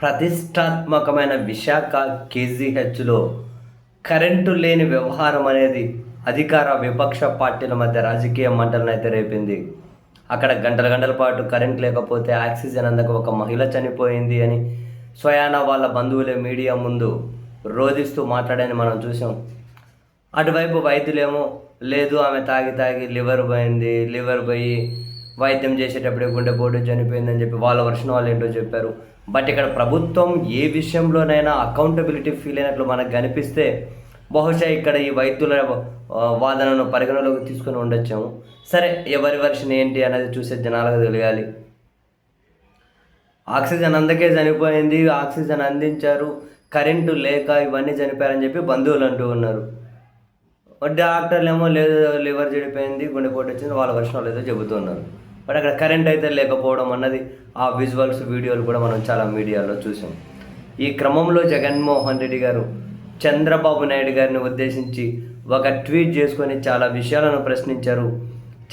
ప్రతిష్టాత్మకమైన విశాఖ కేజీహెచ్లో కరెంటు లేని వ్యవహారం అనేది అధికార విపక్ష పార్టీల మధ్య రాజకీయ మంటలను అయితే రేపింది. అక్కడ గంటల గంటల పాటు కరెంట్ లేకపోతే ఆక్సిజన్ అందక ఒక మహిళ చనిపోయింది అని స్వయాన వాళ్ళ బంధువులే మీడియా ముందు రోధిస్తూ మాట్లాడని మనం చూసాం. అటువైపు వైద్యులేమో లేదు ఆమె తాగి తాగి లివర్ పోయింది లివర్ పోయి వైద్యం చేసేటప్పుడే గుండెపోటు చనిపోయిందని చెప్పి వాళ్ళ వర్షం వాళ్ళు ఏంటో చెప్పారు. బట్ ఇక్కడ ప్రభుత్వం ఏ విషయంలోనైనా అకౌంటబిలిటీ ఫీల్ అయినట్లు మనకు కనిపిస్తే బహుశా ఇక్కడ ఈ వైద్యుల వాదనను పరిగణలోకి తీసుకొని ఉండొచ్చాము. సరే ఎవరి వర్షన్ ఏంటి అనేది చూసే జనాలకు తెలియాలి. ఆక్సిజన్ అందకే చనిపోయింది ఆక్సిజన్ అందించారు కరెంటు లేక ఇవన్నీ చనిపోయారని చెప్పి బంధువులు అంటూ ఉన్నారు. డాక్టర్లు ఏమో లేదు లివర్ చెడిపోయింది గుండెపోటు వచ్చింది వాళ్ళ వర్షం లేదో చెబుతున్నారు. బట్ అక్కడ కరెంట్ అయితే లేకపోవడం అన్నది ఆ విజువల్స్ వీడియోలు కూడా మనం చాలా మీడియాలో చూసాం. ఈ క్రమంలో జగన్మోహన్ రెడ్డి గారు చంద్రబాబు నాయుడు గారిని ఉద్దేశించి ఒక ట్వీట్ చేసుకొని చాలా విషయాలను ప్రశ్నించారు.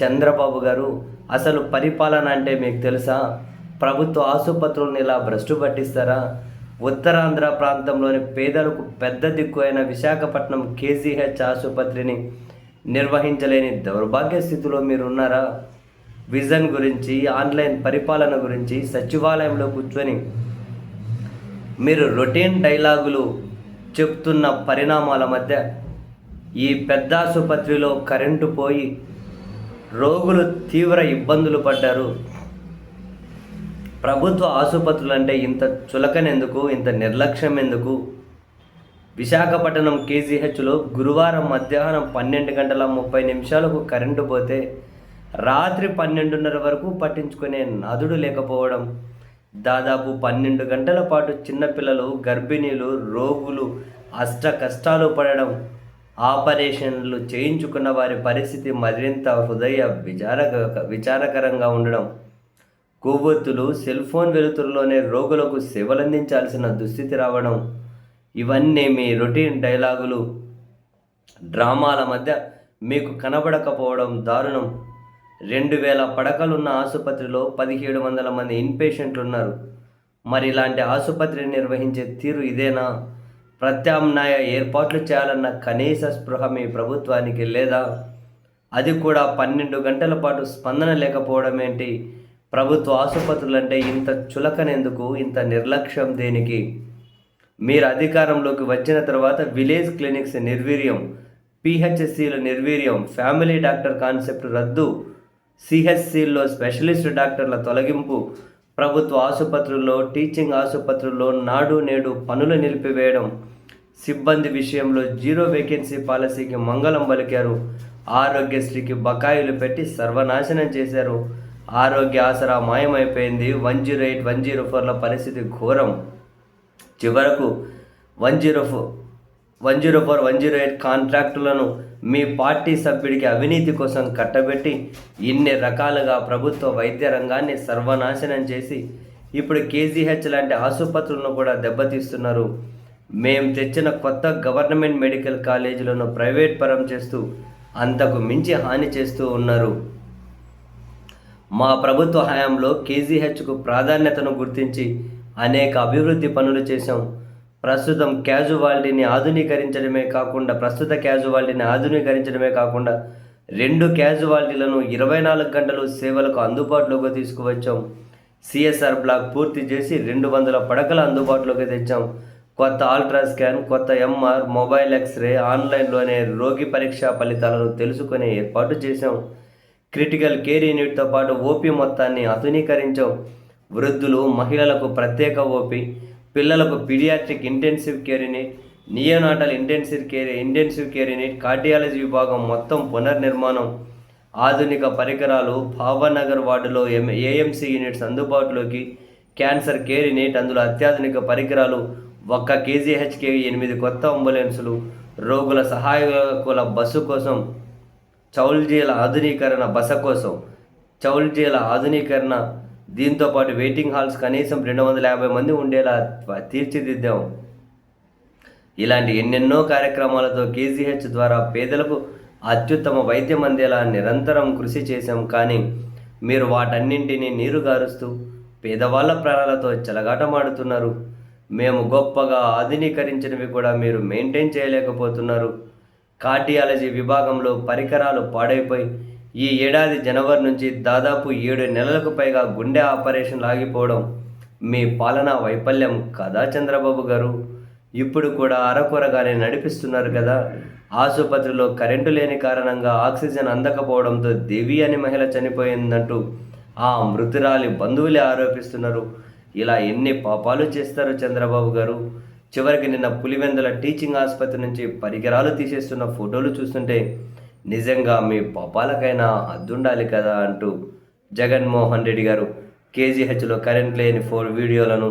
చంద్రబాబు గారు అసలు పరిపాలన అంటే మీకు తెలుసా? ప్రభుత్వ ఆసుపత్రులను ఇలా భ్రష్టు పట్టిస్తారా? ఉత్తరాంధ్ర ప్రాంతంలోని పేదలకు పెద్ద దిక్కు అయిన విశాఖపట్నం కేజీహెచ్ ఆసుపత్రిని నిర్వహించలేని దౌర్భాగ్య స్థితిలో మీరున్నారా? విజన్ గురించి ఆన్లైన్ పరిపాలన గురించి సచివాలయంలో కూర్చొని మీరు రొటీన్ డైలాగులు చెప్తున్న పరిణామాల మధ్య ఈ పెద్ద ఆసుపత్రిలో కరెంటు పోయి రోగులు తీవ్ర ఇబ్బందులు పడ్డారు. ప్రభుత్వ ఆసుపత్రులు అంటే ఇంత చులకనెందుకు ఇంత నిర్లక్ష్యం ఎందుకు విశాఖపట్నం కేజీహెచ్లో గురువారం మధ్యాహ్నం పన్నెండు గంటల ముప్పై నిమిషాలకు కరెంటు పోతే రాత్రి పన్నెండున్నర వరకు పట్టించుకునే నదుడు లేకపోవడం దాదాపు పన్నెండు గంటల పాటు చిన్నపిల్లలు గర్భిణీలు రోగులు అష్ట కష్టాలు పడడం ఆపరేషన్లు చేయించుకున్న వారి పరిస్థితి మరింత హృదయ విచారక విచారకరంగా ఉండడం. కొవ్వొత్తులు సెల్ ఫోన్ వెలుతురులోనే రోగులకు సేవలందించాల్సిన దుస్థితి రావడం. ఇవన్నీ మీ రొటీన్ డైలాగులు. డ్రామాల మధ్య మీకు కనబడకపోవడం దారుణం. రెండు వేల పడకలున్న ఆసుపత్రిలో పదిహేడు వందల మంది ఇన్పేషెంట్లు ఉన్నారు మరి ఇలాంటి ఆసుపత్రిని నిర్వహించే తీరు ఇదేనా? ప్రత్యామ్నాయ ఏర్పాట్లు చేయాలన్న కనీస స్పృహ మీ ప్రభుత్వానికి లేదా? అది కూడా పన్నెండు గంటల పాటు స్పందన లేకపోవడం ఏంటి? ప్రభుత్వ ఆసుపత్రులు అంటే ఇంత చులకనెందుకు? ఇంత నిర్లక్ష్యం దేనికి? మీరు అధికారంలోకి వచ్చిన తర్వాత విలేజ్ క్లినిక్స్ నిర్వీర్యం పిహెచ్సిల నిర్వీర్యం ఫ్యామిలీ డాక్టర్ కాన్సెప్ట్ రద్దు సిహెచ్సిల్లో స్పెషలిస్ట్ డాక్టర్ల తొలగింపు ప్రభుత్వ ఆసుపత్రుల్లో టీచింగ్ ఆసుపత్రుల్లో నాడు నేడు పనులు నిలిపివేయడం సిబ్బంది విషయంలో జీరో వేకెన్సీ పాలసీకి మంగళం పలికారు. ఆరోగ్యశ్రీకి బకాయిలు పెట్టి సర్వనాశనం చేశారు. ఆరోగ్య ఆసరా మాయమైపోయింది. One zero eight one zero ఫోర్ల పరిస్థితి ఘోరం. చివరకు one zero four one zero four one zero eight కాంట్రాక్టులను మీ పార్టీ సభ్యుడికి అవినీతి కోసం కట్టబెట్టి ఇన్ని రకాలుగా ప్రభుత్వ వైద్య రంగాన్ని సర్వనాశనం చేసి ఇప్పుడు కేజీహెచ్ లాంటి ఆసుపత్రులను కూడా దెబ్బతీస్తున్నారు. మేము తెచ్చిన కొత్త గవర్నమెంట్ మెడికల్ కాలేజీలను ప్రైవేట్ పరం చేస్తూ అంతకు మించి హాని చేస్తూ ఉన్నారు. మా ప్రభుత్వ హయాంలో కేజీహెచ్కు ప్రాధాన్యతను గుర్తించి అనేక అభివృద్ధి పనులు చేశాం. ప్రస్తుతం క్యాజువాలిటీని ఆధునీకరించడమే కాకుండా ప్రస్తుత క్యాజువాలిటీని ఆధునీకరించడమే కాకుండా రెండు క్యాజువాలిటీలను ఇరవై నాలుగు గంటలు సేవలకు అందుబాటులోకి తీసుకువచ్చాం. సిఎస్ఆర్ బ్లాక్ పూర్తి చేసి రెండు వందల పడకలు అందుబాటులోకి తెచ్చాం. కొత్త అల్ట్రా స్కాన్ కొత్త ఎంఆర్ మొబైల్ ఎక్స్రే ఆన్లైన్లోనే రోగి పరీక్షా ఫలితాలను తెలుసుకునే ఏర్పాటు చేశాం. క్రిటికల్ కేర్ యూనిట్తో పాటు ఓపీ మొత్తాన్ని ఆధునీకరించాం. వృద్ధులు మహిళలకు ప్రత్యేక ఓపీ పిల్లలకు paediatric intensive care unit neonatal intensive care intensive care unit cardiology విభాగం మొత్తం పునర్నిర్మాణం ఆధునిక పరికరాలు భావనగర్ వార్డులో ఎం ఏఎంసీ యూనిట్స్ అందుబాటులోకి క్యాన్సర్ కేర్ యూనిట్ అందులో అత్యాధునిక పరికరాలు ఒక్క కేజీహెచ్కే ఎనిమిది కొత్త అంబులెన్సులు రోగుల సహాయకుల బస్సు కోసం చౌల్జీల ఆధునీకరణ బస కోసం చౌల్జీల ఆధునీకరణ దీంతో పాటు వెయిటింగ్ హాల్స్ కనీసం రెండు వందల యాభై మంది ఉండేలా తీర్చిదిద్దాం. ఇలాంటి ఎన్నెన్నో కార్యక్రమాలతో కేజీహెచ్ ద్వారా పేదలకు అత్యుత్తమ వైద్యం అందేలా నిరంతరం కృషి చేశాం. కానీ మీరు వాటన్నింటినీ నీరుగారుస్తూ పేదవాళ్ళ ప్రాణాలతో చెలగాటమాడుతున్నారు. మేము గొప్పగా ఆధునీకరించినవి కూడా మీరు మెయింటైన్ చేయలేకపోతున్నారు. కార్డియాలజీ విభాగంలో పరికరాలు పాడైపోయి ఈ ఏడాది జనవరి నుంచి దాదాపు ఏడు నెలలకు పైగా గుండె ఆపరేషన్ ఆగిపోవడం మీ పాలనా వైఫల్యం కదా చంద్రబాబు గారు? ఇప్పుడు కూడా అరకొరగానే నడిపిస్తున్నారు కదా? ఆసుపత్రిలో కరెంటు లేని కారణంగా ఆక్సిజన్ అందకపోవడంతో దేవి అని మహిళ చనిపోయిందంటూ ఆ మృతురాలి బంధువులే ఆరోపిస్తున్నారు. ఇలా ఎన్ని పాపాలు చేస్తారు చంద్రబాబు గారు? చివరికి నిన్న పులివెందుల టీచింగ్ ఆసుపత్రి నుంచి పరికరాలు తీసేస్తున్న ఫోటోలు చూస్తుంటే నిజంగా మీ పాపాలకైనా అద్దుండాలి కదా అంటూ జగన్మోహన్ రెడ్డి గారు కేజీహెచ్లో కరెంట్ లేని ఫోర్ వీడియోలను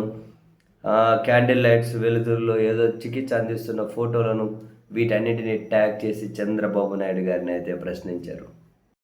క్యాండిల్ లైట్స్ వెలుతురులో ఏదో చికిత్స అందిస్తున్న ఫోటోలను వీటన్నిటిని ట్యాగ్ చేసి చంద్రబాబు నాయుడు గారిని అయితే ప్రశ్నించారు.